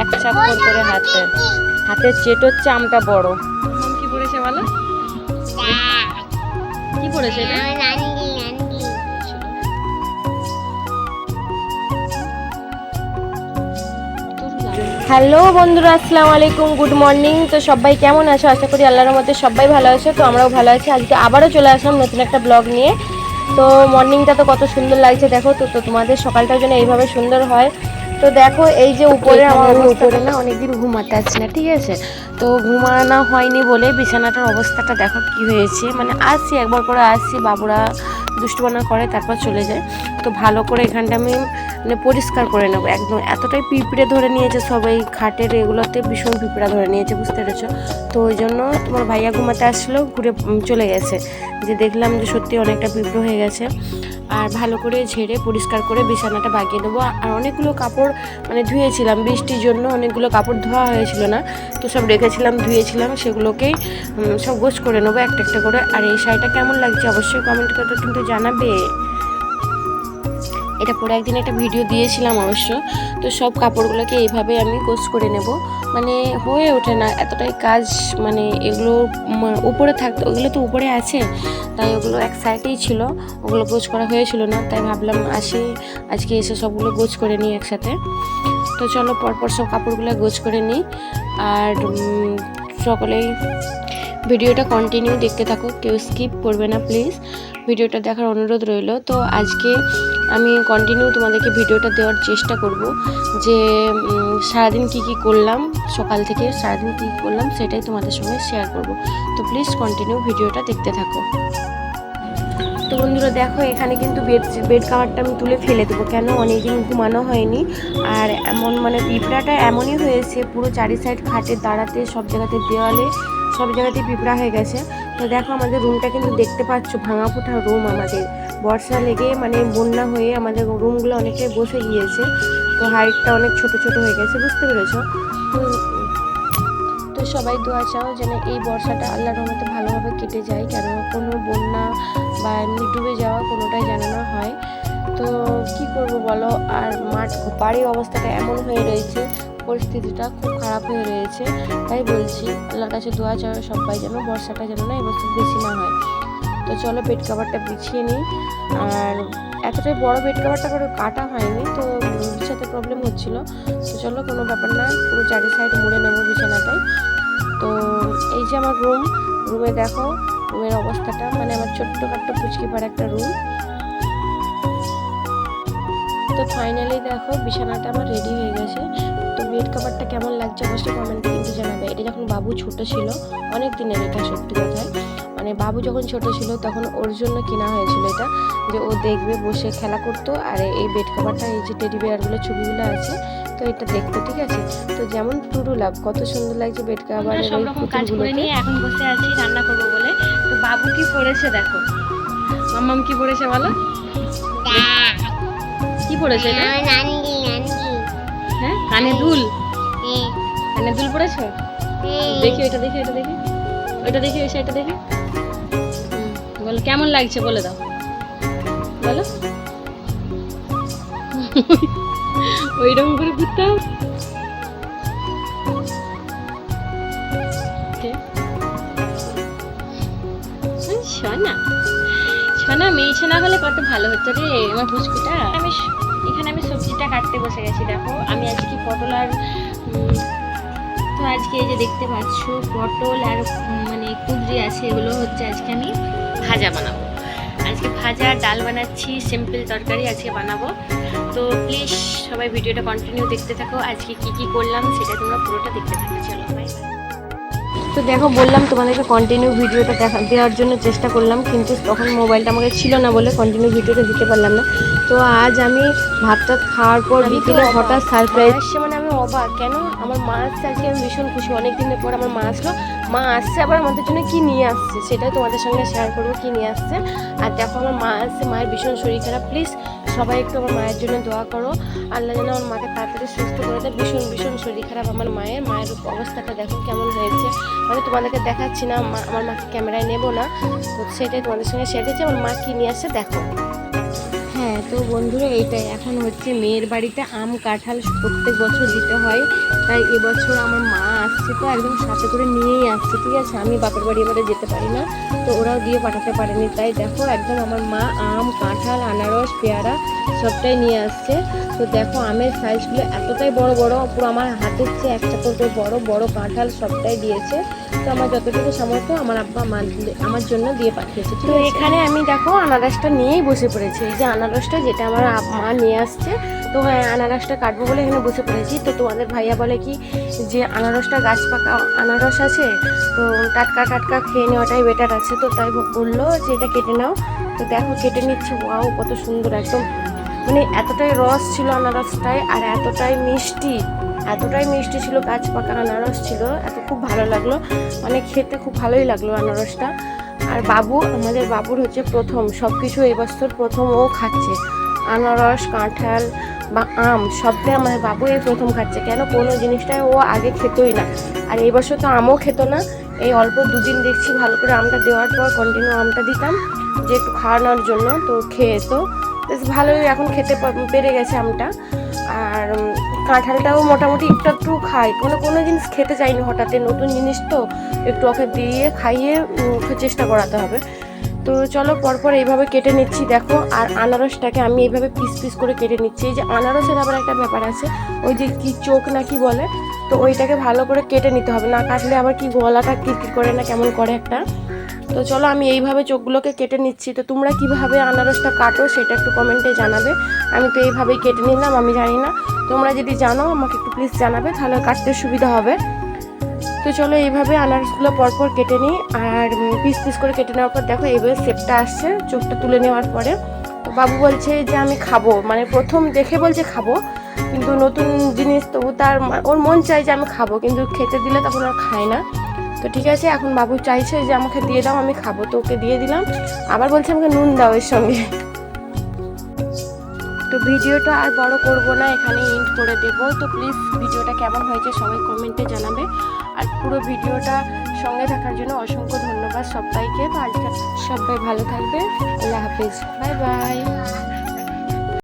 এক চাপ করে হাতে। হাতের চেটোর চামটা বড়। কি পড়েছে বলো? কি পড়েছে এটা? হ্যালো বন্ধুরা আসসালামু আলাইকুম গুড মর্নিং। তো সবাই কেমন আছো? আশা করি আল্লাহর মধ্যে সবাই ভালো আছে তো আমরাও ভালো আছি। আজকে আবারও চলে আসলাম নতুন একটা ব্লগ নিয়ে। তো মর্নিংটা তো কত সুন্দর লাগছে দেখো তো তো তোমাদের সকালটার জন্য এইভাবে সুন্দর হয়। তো দেখো এই যে উপরে আমার উপরে না অনেকদিন ঘুমাতে আসছি না ঠিক আছে? তো ঘুমানো হয়নি বলে বিছানাটার অবস্থাটা দেখো কি হয়েছে। মানে আসছি একবার করে আসছি বাবুরা দুষ্টুবানা করে তারপর চলে যায়। তো ভালো করে এখানটা আমি মানে পরিষ্কার করে নেব একদম এতটাই পিঁপড়ে ধরে নিয়েছে সবাই খাটের এগুলোতে ভীষণ পিঁপড়া ধরে নিয়েছে বুঝতে পেরেছ? তো ওই জন্য তোমার ভাইয়া ঘুমাতে আসলো ঘুরে চলে গেছে। যে দেখলাম যে সত্যি অনেকটা পিঁপড়ো হয়ে গেছে। আর ভালো করে ঝেড়ে পরিষ্কার করে বিছানাটা বাগিয়ে দেবো। আর অনেকগুলো কাপড় মানে ধুয়েছিলাম, বৃষ্টির জন্য অনেকগুলো কাপড় ধোয়া হয়েছিল না। তো সব রেখেছিলাম, ধুয়েছিলাম, সেগুলোকেই সব গোছ করে নেব একটা একটা করে। আর এই শাড়িটা কেমন লাগছে অবশ্যই কমেন্ট করে কিন্তু জানাবে। এটা পরে একদিন একটা ভিডিও দিয়েছিলাম অবশ্য। তো সব কাপড়গুলোকে এইভাবে আমি গোছ করে নেব। মানে হয়ে ওঠে না, এতটাই কাজ মানে এগুলো উপরে থাকতো, ওগুলো তো উপরে আছে, তাই ওগুলো এক সাইডেই ছিল, ওগুলো গোছ করা হয়েছিল না, তাই ভাবলাম আসি, আজকে এসে সবগুলো গোছ করে নিই একসাথে। তো চলো পরপর সব কাপড়গুলো গোছ করে নিই, আর সকলেই ভিডিওটা কন্টিনিউ দেখতে থাকো, কেউ স্কিপ করবে না প্লিজ ভিডিওটা দেখার অনুরোধ রইল। তো আজকে আমি কন্টিনিউ তোমাদেরকে ভিডিওটা দেওয়ার চেষ্টা করব যে সারাদিন কি কি করলাম সকাল থেকে, সারাদিন কী কী করলাম সেটাই তোমাদের সঙ্গে শেয়ার করব। তো প্লিজ কন্টিনিউ ভিডিওটা দেখতে থাকো। তো বন্ধুরা, দেখো, এখানে কিন্তু বেড বেড কাভারটা আমি তুলে ফেলে দেবো। কেন? অনেকদিন ঘুমানো হয়নি। আর এমন মানে পিঁপড়াটা এমনই হয়েছে, পুরো চারি সাইড খাটের দাঁড়াতে, সব জায়গাতে দেওয়ালে সব জায়গাতে পিঁপড়া হয়ে গেছে। তো দেখো আমাদের রুমটা কিন্তু দেখতে পাচ্ছ, ভাঙা ফোটা রুম আমাদের। বর্ষা লেগে মানে বন্যা হয়ে আমাদের রুমগুলো অনেকটাই বসে গিয়েছে। তো হাইটটা অনেক ছোট ছোট হয়ে গেছে, বুঝতে পেরেছ? তো তো সবাই দোয়া চাও যেন এই বর্ষাটা আল্লাহর রহমতে ভালোভাবে কেটে যায় কেন কোনো বন্যা বা এমনি ডুবে যাওয়া কোনোটাই যেন না হয়। তো কি করব বলো? আর মাঠ বাড়ির অবস্থাটা এমন হয়ে রয়েছে পরিস্থিতিটা খুব খারাপ হয়ে রয়েছে। তাই বলছি, আল্লাহর কাছে দোয়া চাও সবাই যেন, বর্ষাটা যেন না এবছর বেশি না হয়। তো চলো বেড কাভারটা বিছিয়ে নিই। আর এতটাই বড় বেড কাভারটা করে কাটা হয়নি, তো বিছাতে প্রবলেম হচ্ছিল। তো চলো কোনো ব্যাপার না, পুরো চারি সাইড মুড়ে নেব বিছানাটায়। তো এই যে আমার রুম রুমে দেখো রুমের অবস্থাটা মানে আমার ছোট্ট খাট্ট পুচকি পাড়া একটা রুম তো ফাইনালি দেখো, বিছানাটা আমার রেডি হয়ে গেছে। তো বেড কাভারটা কেমন লাগছে অবশ্যই কমেন্টে কিন্তু জানাবে। এটা যখন বাবু ছোট ছিল অনেক দিনের এটা সত্যি কথায় মানে বাবু যখন ছোট ছিল তখন ওর জন্য কেনা হয়েছিল এটা যে ও দেখবে বসে খেলা করতো। আর এই বেড কাভারটা এই যে টেডি বিয়ারগুলো ছবিগুলো আছে তো এটা দেখতো ঠিক আছে? তো যেমন টুরু লাভ কত সুন্দর লাগছে বেড কাভার সব রকম কাজ করে নিয়ে এখন বসে আছি রান্না করব বলে। তো বাবু কি পড়েছে দেখো? মাম্মাম কি পড়েছে বলো? কি পড়েছে এটা? কানে দুল কানে দুল পড়েছো? দেখি ওইটা দেখি ওইটা দেখি। ওইটা দেখি ওই সাইডটা দেখি। বলো কেমন লাগছে বলে দাও। বলো। ওইরকম করে ঘুরতে সোনা। সোনা মেয়ে সোনা হলে কত ভালো হতো রে আমার পুচকুটা। আমি বসে গেছি, দেখো। আমি আজকে পটল আর তো আজকে এই যে দেখতে পাচ্ছ, পটল আর মানে কুদরি আছে, এগুলো হচ্ছে আজকে আমি ভাজা বানাবো। আজকে ভাজা ডাল বানাচ্ছি সিম্পল তরকারি আজকে বানাবো। তো প্লিজ সবাই ভিডিওটা কন্টিনিউ দেখতে থাকো। আজকে কি কি করলাম সেটা তোমরা পুরোটা দেখতে থাকো। চলো তো দেখো, বললাম তোমাদেরকে কন্টিনিউ ভিডিওটা দেখা দেওয়ার জন্য চেষ্টা করলাম, কিন্তু তখন মোবাইলটা আমাকে ছিল না বলে কন্টিনিউ ভিডিওটা দিতে পারলাম না। তো আজ আমি ভাতটা খাওয়ার পর বিকেলে হঠাৎ সারপ্রাইজ আসছে মানে আমি অবাক। কেন? আমার মা আসছে আজকে আমি ভীষণ খুশি। অনেক দিনের পর আমার মা আসলো। মা আসছে আবার আমাদের জন্য কি নিয়ে আসছে সেটাই তোমাদের সঙ্গে শেয়ার করব কি নিয়ে আসছে। আর দেখো আমার মা আসছে মায়ের ভীষণ শরীর খারাপ। প্লিজ সবাই একটু আমার মায়ের জন্য দোয়া করো। আল্লাহ যেন আমার মাকে তাড়াতাড়ি সুস্থ করে দেয়। ভীষণ ভীষণ শরীর খারাপ আমার মায়ের। মায়ের অবস্থাটা দেখো কেমন হয়েছে। মানে তোমাদেরকে দেখাচ্ছি না আমার মাকে ক্যামেরায় নেব না। তো সেটাই তোমাদের সঙ্গে শেয়ার করছি। আমার মা কী নিয়ে আসছে দেখো। হ্যাঁ তো বন্ধুরা এইটাই। এখন হচ্ছে মেয়ের বাড়িতে আম, কাঁঠাল প্রত্যেক বছর দিতে হয়। তাই এবছর আমার মা আসছে তো, একদম সাথে করে নিয়েই আসছে, ঠিক আছে? আমি বাপের বাড়ি এবারে যেতে পারি না, তো ওরাও দিয়ে পাঠাতে পারেনি। তাই দেখো, একদম আমার মা আম, কাঁঠাল, আনারস, পেয়ারা সবটাই নিয়ে আসছে। তো দেখো, আমের সাইজগুলো এতটাই বড় বড়, পুরো আমার হাতের চেয়ে এক চাপড় করে বড় বড় কাঁঠাল সবটাই দিয়েছে। তো আমার যতটুকু সামর্থ্য আমার আব্বা মা আমার জন্য দিয়ে পাঠিয়েছে তো এখানে আমি দেখো আনারসটা নিয়েই বসে পড়েছি। এই যে আনারসটা যেটা আমার মা নিয়ে আসছে তো হ্যাঁ আনারসটা কাটবো বলে এখানে বসে পড়েছি। তো তোমাদের ভাইয়া বলে কি যে আনারসটা গাছ পাকা আনারস আছে তো টাটকা টাটকা খেয়ে নেওয়াটাই বেটার আছে। তো তাই বলল যে এটা কেটে নাও। তো দেখো কেটে নিচ্ছে ওয়াও কত সুন্দর একদম মানে এতটাই রস ছিল আনারসটায় আর এতটাই মিষ্টি। এতটাই মিষ্টি ছিল গাছ পাকা আনারস ছিল, এত খুব ভালো লাগল। মানে খেতে খুব ভালোই লাগল আনারসটা। আর বাবু, আমাদের বাবুর হচ্ছে প্রথম সব কিছু এই বছর প্রথম ও খাচ্ছে। আনারস, কাঁঠাল বা আম, সবটাই আমাদের বাবু এই প্রথম খাচ্ছে। কেন? কোনো জিনিসটাই ও আগে খেতই না। আর এই বছর তো আমও খেত না। এই অল্প দুদিন দেখছি ভালো করে আমটা দেওয়ার পর কন্টিনিউ আমটা দিতাম, যে একটু খাওয়ানোর জন্য, তো খেয়ে তো বেশ ভালোই এখন খেতে পেরে গেছে আমটা। আর কাঁঠালটাও মোটামুটি একটু একটু খাই। কোনো কোনো জিনিস খেতে চাইনি হঠাৎ। নতুন জিনিস তো একটু ওকে দিয়ে খাইয়ে চেষ্টা করাতে হবে। তো চলো পরপর এইভাবে কেটে নিচ্ছি। দেখো, আর আনারসটাকে আমি এইভাবে পিস পিস করে কেটে নিচ্ছি। এই যে আনারসের আবার একটা ব্যাপার আছে। ওই যে কি চোখ না কি বলে? তো ওইটাকে ভালো করে কেটে নিতে হবে। না কাটলে আবার কি গলাটা কিরকির করে না কেমন করে একটা? তো চলো আমি এইভাবে চোখগুলোকে কেটে নিচ্ছি। তো তোমরা কীভাবে আনারসটা কাটো সেটা একটু কমেন্টে জানাবে। আমি তো এইভাবেই কেটে নিলাম, আমি জানি না। তোমরা যদি জানো, আমাকে একটু প্লিজ জানাবে, তাহলে কাটতে সুবিধা হবে। তো চলো এইভাবে আনারসগুলো পরপর কেটে নিই, আর পিস পিস করে কেটে নেওয়ার পর দেখো এইভাবে শেপটা আসছে, চোখটা তুলে নেওয়ার পরে। তো বাবু বলছে যে আমি খাব মানে প্রথম দেখে বলছে খাব, কিন্তু নতুন জিনিস তবু তার ওর মন চাই যে আমি খাব, কিন্তু খেতে দিলে তখন আর খায় না। তো ঠিক আছে, এখন বাবু চাইছে যে আমাকে দিয়ে দাও, আমি খাব, তো ওকে দিয়ে দিলাম। আবার বলছে আমাকে নুন দাও এর সঙ্গে। তো ভিডিওটা আর বড় করব না, এখানে এন্ড করে দেব। তো প্লিজ ভিডিওটা কেমন হয়েছে সবাই কমেন্টে জানাবে। আর পুরো ভিডিওটা সঙ্গে থাকার জন্য অসংখ্য ধন্যবাদ সবাইকে। তো আজকে সবাই ভালো থাকবে। আল্লাহ হাফিজ। Bye bye.